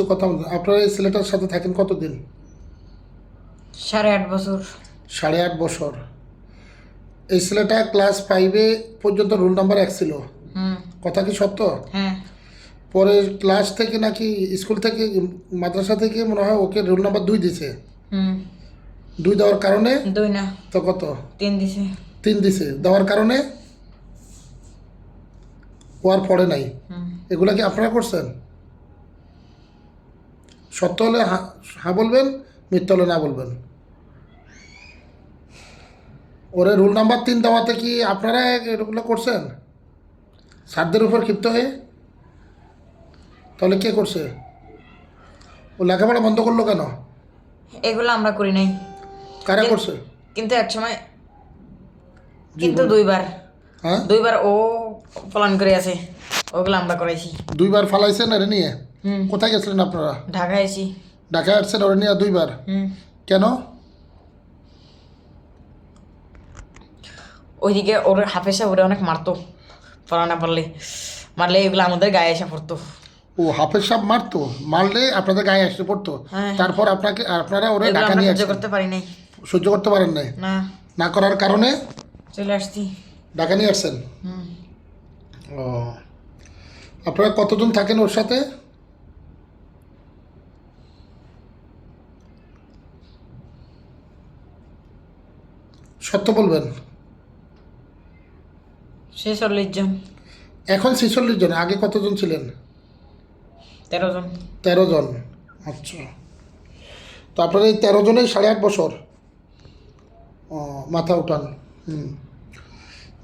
কিছু কথা আপনারা এই ছেলেটার সাথে থাকেন কতদিন? সাড়ে আট বছর। সাড়ে আট বছর। এই ছেলেটা ক্লাস ফাইভে পর্যন্ত রোল নাম্বার এক ছিল। হুম। কথা কি সত্য? হ্যাঁ। পরে ক্লাস থেকে নাকি স্কুল থেকে মাদ্রাসা থেকে মনে হয় ওকে রোল নাম্বার দুই দিছে। দুই দেওয়ার কারণে? দুই না। তো কত? তিন দিছে। তিন দিছে। দেওয়ার কারণে? ও আর পড়ে নাই। এগুলা কি আপনারা করছেন? সত্য হলে হা হ্যাঁ বলবেন মিথ্যা হলে না বলবেন। ওরে রুল নাম্বার তিন দেওয়াতে কি আপনারা এগুলো করছেন? স্যারদের উপর ক্ষিপ্ত হয়ে? তাহলে কে করছে? ও লেখাপড়া বন্ধ করল কেন? এগুলো আমরা করি নাই। কারা করছে? কিন্তু এক সময় কিন্তু দুইবার। হ্যাঁ? দুইবার ও প্ল্যান করে আছে। ওগুলো আমরা করাইছি। দুইবার ফালাইছেন এর নিয়ে? কোথায় গেছিলেন আপনারা? ঢাকায় আছি। ঢাকায় আসছেন ওরে নিয়ে দুইবার? কেন? ওইদিকে ওর হাফেসা ওরে অনেক মারতো পড়া না পারলে। মারলে এগুলো আমাদের গায়ে এসে পড়তো। ও হাফেজ সাহেব মারতো? মারলে আপনাদের গায়ে আসতে পড়তো? হ্যাঁ। তারপর আপনাকে আপনারা ওরে ঢাকা নিয়ে সহ্য করতে পারি নাই। সহ্য করতে পারেন নাই? না। না করার কারণে? চলে আসছি। ঢাকা নিয়ে আসছেন? হুম। ও। আপনারা কতজন থাকেন ওর সাথে? সত্য বলবেন? ছেচল্লিশ জন। এখন ছেচল্লিশ জন আগে কতজন ছিলেন? তেরো জন। তেরো জন। আচ্ছা। তো আপনার এই তেরো জনেই সাড়ে আট বছর? ও মাথা উঠান। হুম।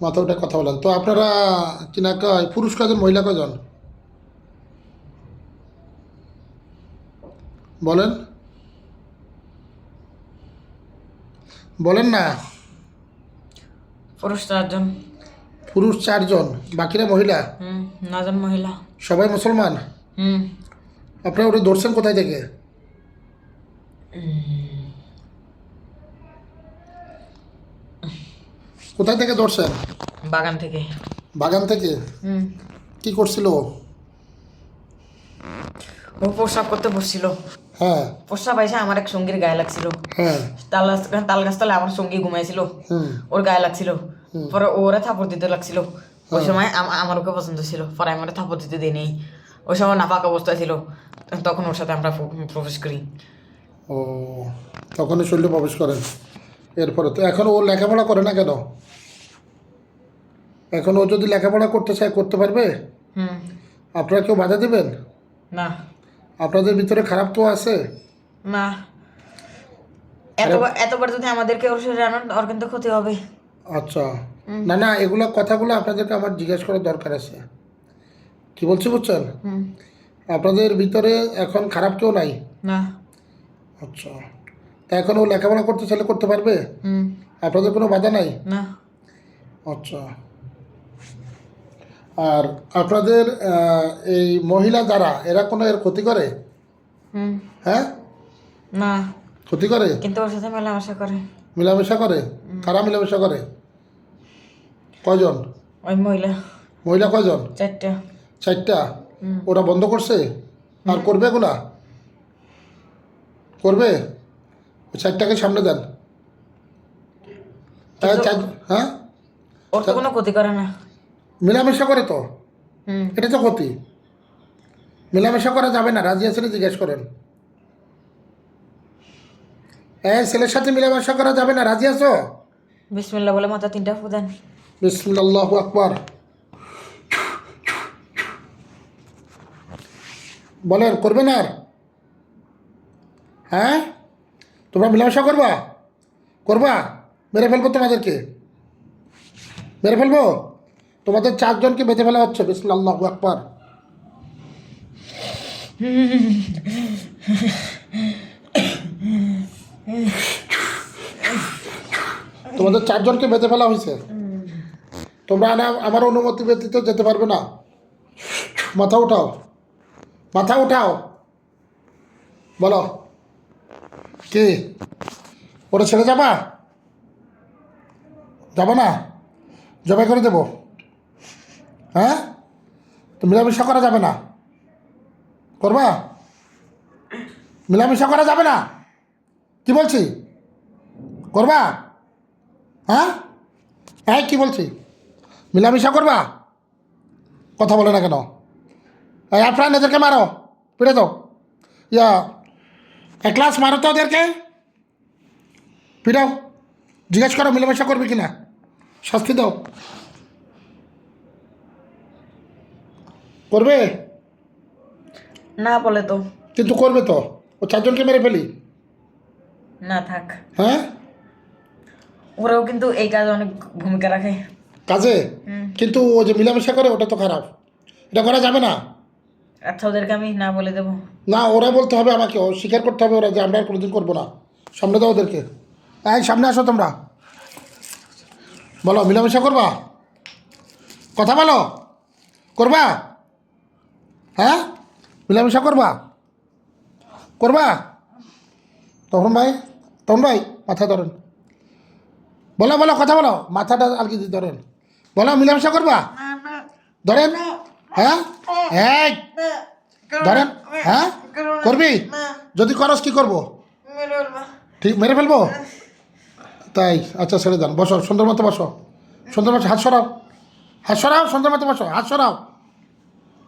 মাথা উঠে কথা বলেন। তো আপনারা কিনা কয় পুরুষ কজন মহিলা কজন বলেন। বলেন না। পুরুষ চারজন পুরুষ চারজন। বাকিরা মহিলা? হুম নজন মহিলা। সবাই মুসলমান? হুম। আপনারা ওটা ধরছেন কোথায় থেকে? কোথায় থেকে ধরছেন? বাগান থেকে। বাগান থেকে? হুম। কি করছিল? ও? প্রস্রাব করতে বসছিল। হ্যাঁ। প্রস্রাব এসে আমার এক সঙ্গীর গায়ে লাগছিল। হ্যাঁ। তাল গাছ তাল গাছতলে আমার সঙ্গী ঘুমাইছিল। হুম। ওর গায়ে লাগছিল। পরে ওরা থাপড় দিতে লাগছিল। ওই সময় আমার ওকে পছন্দ ছিল। পরে আমার থাপড় দিতে দিই নেই ওই সময় নাপাক অবস্থায় ছিল। তখন ওর সাথে আমরা প্রবেশ করি। ও তখনই শরীরে প্রবেশ করেন। এরপরে তো এখন ও লেখাপড়া করে না কেন? এখন ও যদি লেখাপড়া করতে চায় করতে পারবে? হুম। আপনারা কেউ বাধা দেবেন? না। আপনাদের ভিতরে খারাপ তো আছে? না। এতবার এতবার যদি আমাদেরকে ওর শরীরে আনার ওর কিন্তু ক্ষতি হবে। আচ্ছা। না না এগুলো কথাগুলো আপনাদেরকে আমার জিজ্ঞেস করার দরকার আছে। কি বলছি বুঝছেন? আপনাদের ভিতরে এখন খারাপ কেউ নাই? না। আচ্ছা। তা এখন ও লেখাপড়া করতে চাইলে করতে পারবে? আপনাদের কোনো বাধা নাই? না। আচ্ছা। আর আপনাদের এই মহিলা যারা এরা কোনো এর ক্ষতি করে? হুম। হ্যাঁ? না। ক্ষতি করে? কিন্তু ওর সাথে মেলামেশা করে। মেলামেশা করে? কারা মেলামেশা করে? কয়জন? ওই মহিলা। মহিলা কয়জন? চারটা। চারটা। ওরা বন্ধ করছে? আর করবে এগুলা? করবে? ওই চারটাকে সামনে দেন। হ্যাঁ চার- হ্যাঁ? ওর তো কোনো ক্ষতি করে না। মেলামেশা করে তো? এটা তো ক্ষতি। মেলামেশা করা যাবে না রাজি আছে জিজ্ঞেস করেন। হ্যাঁ ছেলের সাথে মেলামেশা করা যাবে না রাজি আছো? বিসমিল্লা বলে মাথা তিনটা ফুদান বিসমুল্লাহ আকবর। বলেন করবেন আর? হ্যাঁ? তোমরা মেলামেশা করবা? করবা? মেরে ফেলব তোমাদেরকে। মেরে ফেলব? তোমাদের চারজনকে বেঁধে ফেলা হচ্ছে বিসমুল্লাহ আকবর। তোমাদের চারজনকে বেঁধে ফেলা হয়েছে। তোমরা না আমার অনুমতি ব্যতীত যেতে পারবে না। মাথা উঠাও। মাথা উঠাও। বলো। কি? ওটা ছেড়ে যাবা? যাব না? জবাই করে দেবো। হ্যাঁ? তো মিলামিশা করা যাবে না। করবা? মেলামেশা করা যাবে না। কি বলছি? করবা? হ্যাঁ? হ্যাঁ কি বলছি? মেলামেশা করবা? কথা বলে না কেন? এই আফরান এদেরকে মারো। পিড়ে দাও। ইয়া এক ক্লাস মারো তো ওদেরকে। পিড়াও জিজ্ঞেস করো মেলামেশা করবে কিনা। শাস্তি দাও। করবে? না বলে তো। কিন্তু করবে তো। ও চারজনকে মেরে ফেলি। না থাক। হ্যাঁ? ওরাও কিন্তু এই কাজে অনেক ভূমিকা রাখে। কাজে? কিন্তু ও যে মিলামেশা করে ওটা তো খারাপ। এটা করা যাবে না। আচ্ছা ওদেরকে আমি না বলে দেবো। না ওরা বলতে হবে আমাকে। ও স্বীকার করতে হবে ওরা যে আমরা আর কোনোদিন করব না। সামনে দাও ওদেরকে। এই সামনে আসো তোমরা। বলো মিলামেশা করবা? কথা বলো। করবা? হ্যাঁ? মিলামেশা করবা? করবা? তখন ভাই তখন ভাই মাথা ধরেন। বলো বলো কথা বলো। মাথাটা আর দিয়ে ধরেন। বলো মিলামেশা করবা? ধরেন হ্যাঁ? হ্যাঁ ধরেন হ্যাঁ? করবি? যদি করস কি করব? ঠিক মেরে ফেলব? তাই আচ্ছা ছেড়ে দেন। বসো সুন্দর মতো বসো। সুন্দর মতো হাত সরাও। হাত সরাও সুন্দর মতো বসো। হাত সরাও।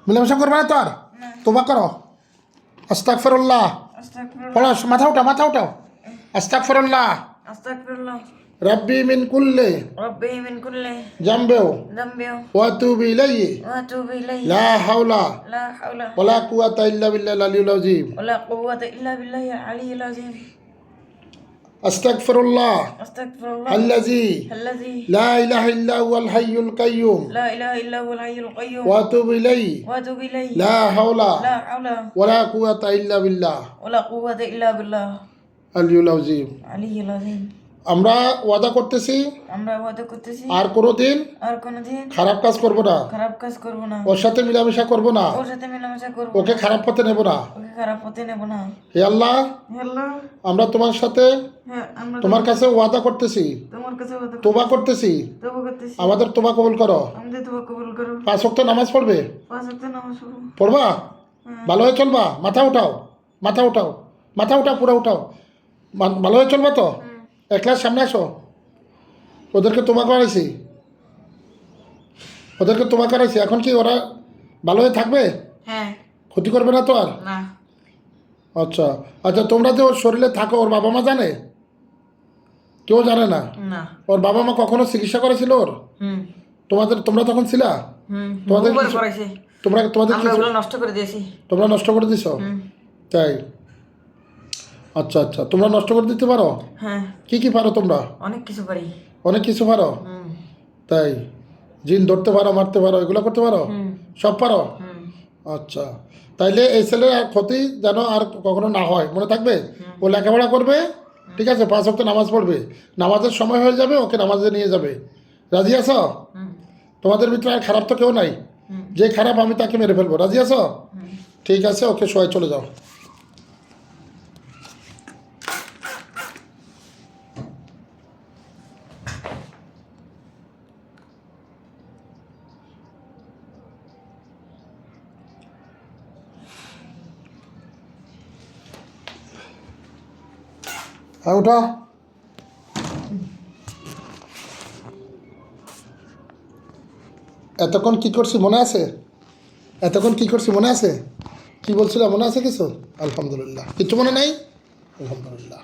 মিলেমিশা করবে না তো আর? তোবা করো। আস্তাক ফেরুল্লাহ পড়ো মাথা উঠাও মাথা উঠাও। আস্তাক ফেরুল্লাহ আস্তাগফিরুল্লাহ। ربي من كل ربي من كل جنبه جنبه وأتوب إليه. وأتوب إليه. لا حول لا حول. ولا قوة إلا بالله العلي العظيم. ولا قوة إلا بالله العلي العظيم. أستغفر الله أستغفر الله. الذي الذي لا إله إلا هو الحي القيوم. لا إله إلا هو الحي القيوم. وأتوب إليه. وأتوب إليه. لا حول لا حول. ولا قوة إلا بالله. ولا قوة إلا بالله. العلي العظيم. العلي العظيم. আমরা ওয়াদা করতেছি আমরা ওয়াদা করতেছি। আর কোনোদিন আর কোনোদিন খারাপ কাজ করব না। খারাপ কাজ করব না। ওর সাথে মিলামেশা করব না। ওর সাথে মেলামেশা করব ওকে খারাপ পথে নেব না। ওকে খারাপ হতে নেব না। হে আল্লাহ হ্যালো আমরা তোমার সাথে হ্যাঁ তোমার কাছে ওয়াদা করতেছি। তোমার কাছে ওয়াদা তোবা করতেছি। তবু করতেছি। আমাদের তোবা কবুল করো। আমাদের তোমার কবুল করো। পাঁচ ওয়াক্ত নামাজ পড়বে? পাঁচ ওয়াক্ত নামাজ পড়ো পড়বা? ভালো হয়ে চলবা? মাথা উঠাও। মাথা উঠাও। মাথা উঠাও পুরো উঠাও। ভালো হয়ে চলবা তো? এক ক্লাস সামনে আসো। ওদেরকে তোমা করাইছি ওদেরকে তোমা করাইছি এখন কি ওরা ভালো হয়ে থাকবে? হ্যাঁ। ক্ষতি করবে না তো আর? না। আচ্ছা। আচ্ছা তোমরা যে ওর শরীরে থাকো ওর বাবা মা জানে? কেউ জানে না? ওর বাবা মা কখনো চিকিৎসা করেছিল ওর? তোমাদের তোমরা তখন ছিলা? হুম। তোমাদের তোমরা তোমাদের নষ্ট করে দিয়েছি। তোমরা নষ্ট করে দিছো? তাই। আচ্ছা আচ্ছা। তোমরা নষ্ট করে দিতে পারো? হ্যাঁ। কি কি পারো তোমরা? অনেক কিছু পারি। অনেক কিছু পারো? তাই? জিন ধরতে পারো মারতে পারো এগুলো করতে পারো? সব পারো? আচ্ছা। তাইলে এই ছেলের আর ক্ষতি যেন আর কখনো না হয়। মনে থাকবে? ও লেখাপড়া করবে ঠিক আছে? পাঁচ অক্ট নামাজ পড়বে। নামাজের সময় হয়ে যাবে ওকে নামাজে নিয়ে যাবে। রাজি আছো? তোমাদের ভিতরে আর খারাপ তো কেউ নাই? যে খারাপ আমি তাকে মেরে ফেলব। রাজি আছো? ঠিক আছে ওকে সবাই চলে যাও। হ্যাঁ ওঠা। এতক্ষণ কি করছি মনে আছে? এতক্ষণ কি করছি মনে আছে? কি বলছিল মনে আছে কিছু? আলহামদুলিল্লাহ। কিছু মনে নাই? আলহামদুলিল্লাহ।